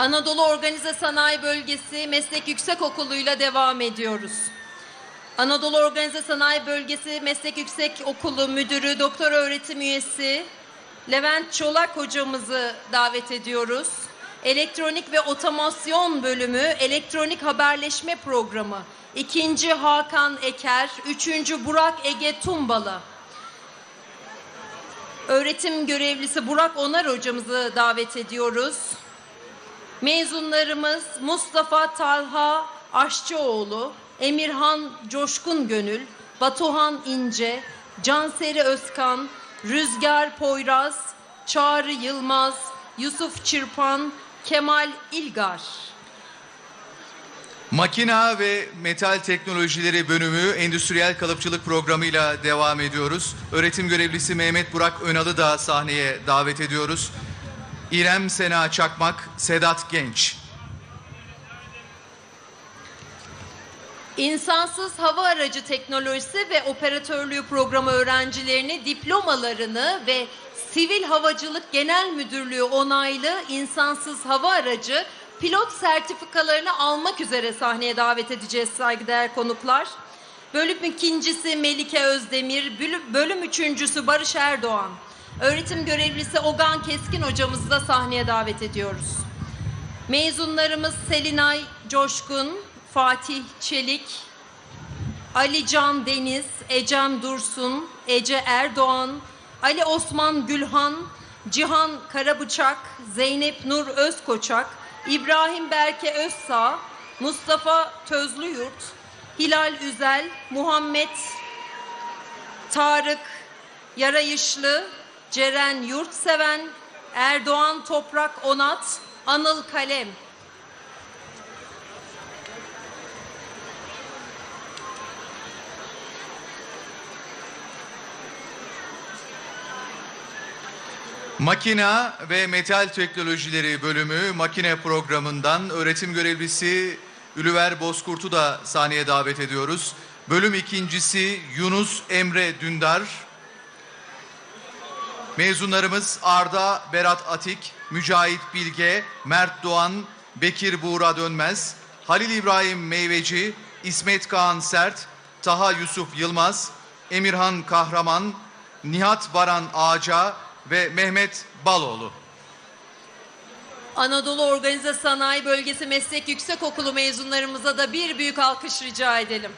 Anadolu Organize Sanayi Bölgesi Meslek Yüksekokulu'yla devam ediyoruz. Anadolu Organize Sanayi Bölgesi Meslek Yüksek Okulu Müdürü, Doktor Öğretim Üyesi Levent Çolak hocamızı davet ediyoruz. Elektronik ve Otomasyon Bölümü Elektronik Haberleşme Programı. İkinci Hakan Eker, üçüncü Burak Ege Tumbalı. Öğretim görevlisi Burak Onar hocamızı davet ediyoruz. Mezunlarımız Mustafa Talha Aşçıoğlu, Emirhan Coşkun Gönül, Batuhan İnce, Canseri Özkan, Rüzgar Poyraz, Çağrı Yılmaz, Yusuf Çırpan, Kemal İlgar. Makina ve Metal Teknolojileri Bölümü Endüstriyel Kalıpçılık Programı'yla devam ediyoruz. Öğretim görevlisi Mehmet Burak Önal'ı da sahneye davet ediyoruz. İrem Sena Çakmak, Sedat Genç. İnsansız hava aracı teknolojisi ve operatörlüğü programı öğrencilerini diplomalarını ve Sivil Havacılık Genel Müdürlüğü onaylı insansız hava aracı pilot sertifikalarını almak üzere sahneye davet edeceğiz saygıdeğer konuklar. Bölüm ikincisi Melike Özdemir, bölüm- üçüncüsü Barış Erdoğan. Öğretim görevlisi Ogan Keskin hocamızı da sahneye davet ediyoruz. Mezunlarımız Selinay Coşkun, Fatih Çelik, Ali Can Deniz, Ecem Dursun, Ece Erdoğan, Ali Osman Gülhan, Cihan Karabıçak, Zeynep Nur Özkoçak, İbrahim Berke Özsağ, Mustafa Tözlüyurt, Hilal Üzel, Muhammed Tarık Yarayışlı, Ceren Yurtseven, Erdoğan Toprak Onat, Anıl Kalem. Makina ve Metal Teknolojileri Bölümü makine programından öğretim görevlisi Ülüver Bozkurt'u da sahneye davet ediyoruz. Bölüm ikincisi Yunus Emre Dündar. Mezunlarımız Arda Berat Atik, Mücahit Bilge, Mert Doğan, Bekir Buğra Dönmez, Halil İbrahim Meyveci, İsmet Kaan Sert, Taha Yusuf Yılmaz, Emirhan Kahraman, Nihat Baran Ağaca ve Mehmet Baloğlu. Anadolu Organize Sanayi Bölgesi Meslek Yüksekokulu mezunlarımıza da bir büyük alkış rica edelim.